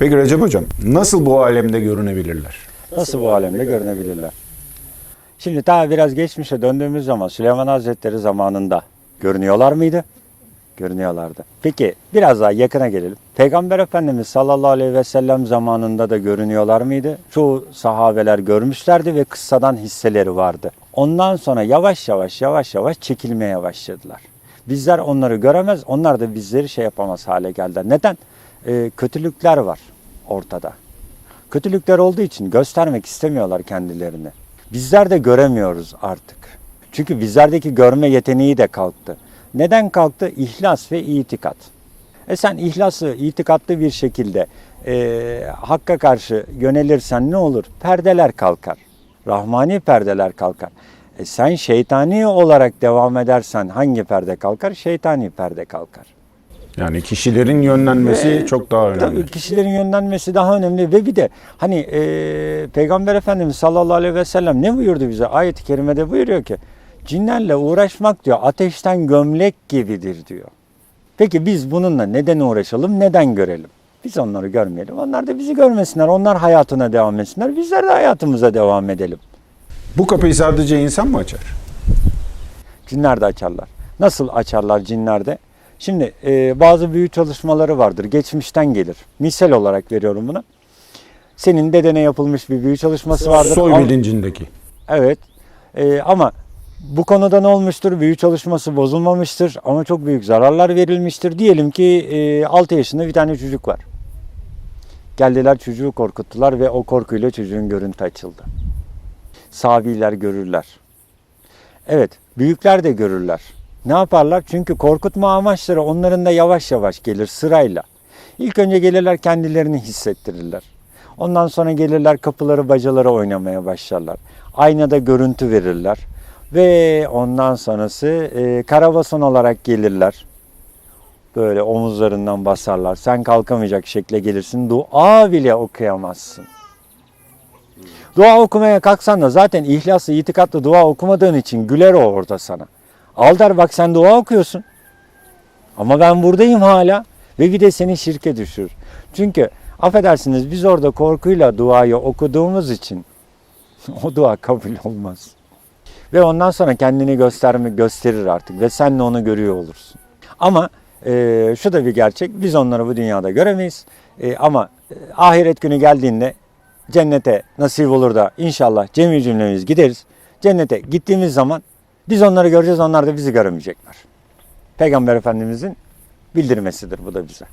Peki Recep Hocam nasıl bu alemde görünebilirler? Nasıl bu alemde görünebilirler? Şimdi daha biraz geçmişe döndüğümüz zaman Süleyman Hazretleri zamanında görünüyorlar mıydı? Görünüyorlardı. Peki biraz daha yakına gelelim. Peygamber Efendimiz sallallahu aleyhi ve sellem zamanında da görünüyorlar mıydı? Çoğu sahabeler görmüşlerdi ve kıssadan hisseleri vardı. Ondan sonra yavaş yavaş yavaş yavaş çekilmeye başladılar. Bizler onları göremez, onlar da bizleri şey yapamaz hale geldiler. Neden? Ee, kötülükler var ortada. Kötülükler olduğu için göstermek istemiyorlar kendilerini. Bizler de göremiyoruz artık. Çünkü bizlerdeki görme yeteneği de kalktı. Neden kalktı? İhlas ve itikat. E sen ihlası, itikatlı bir şekilde e, Hakk'a karşı yönelirsen ne olur? Perdeler kalkar. Rahmani perdeler kalkar. E sen şeytani olarak devam edersen hangi perde kalkar? Şeytani perde kalkar. Yani kişilerin yönlenmesi çok daha önemli. Kişilerin yönlenmesi daha önemli ve bir de hani e, Peygamber Efendimiz sallallahu aleyhi ve sellem ne buyurdu bize? Ayet-i kerimede buyuruyor ki cinlerle uğraşmak diyor ateşten gömlek gibidir diyor. Peki biz bununla neden uğraşalım, neden görelim? Biz onları görmeyelim. Onlar da bizi görmesinler. Onlar hayatına devam etsinler. Bizler de hayatımıza devam edelim. Bu kapıyı sadece insan mı açar? Cinler de açarlar. Nasıl açarlar cinler de? Şimdi e, bazı büyü çalışmaları vardır. Geçmişten gelir. Misal olarak veriyorum bunu. Senin dedene yapılmış bir büyü çalışması vardır. Soy Ama- bilincindeki. Evet. E, ama bu konuda ne olmuştur? Büyü çalışması bozulmamıştır ama çok büyük zararlar verilmiştir. Diyelim ki e, 6 yaşında bir tane çocuk var. Geldiler çocuğu korkuttular ve o korkuyla çocuğun görüntü açıldı. Sabiler görürler. Evet, büyükler de görürler. Ne yaparlar? Çünkü korkutma amaçları onların da yavaş yavaş gelir sırayla. İlk önce gelirler kendilerini hissettirirler. Ondan sonra gelirler kapıları bacaları oynamaya başlarlar. Aynada görüntü verirler. Ve ondan sonrası e, karabasan olarak gelirler. Böyle omuzlarından basarlar. Sen kalkamayacak şekle gelirsin. Dua bile okuyamazsın. Dua okumaya kalksan da zaten ihlaslı, itikatlı dua okumadığın için güler o orada sana. Al der bak sen dua okuyorsun. Ama ben buradayım hala ve bir de seni şirke düşürür. Çünkü affedersiniz biz orada korkuyla duayı okuduğumuz için o dua kabul olmaz. Ve ondan sonra kendini gösterme gösterir artık ve sen de onu görüyor olursun. Ama e, şu da bir gerçek biz onları bu dünyada göremeyiz. E, ama e, ahiret günü geldiğinde cennete nasip olur da inşallah cemi cümlemiz gideriz. Cennete gittiğimiz zaman biz onları göreceğiz onlar da bizi göremeyecekler. Peygamber Efendimizin bildirmesidir bu da bize.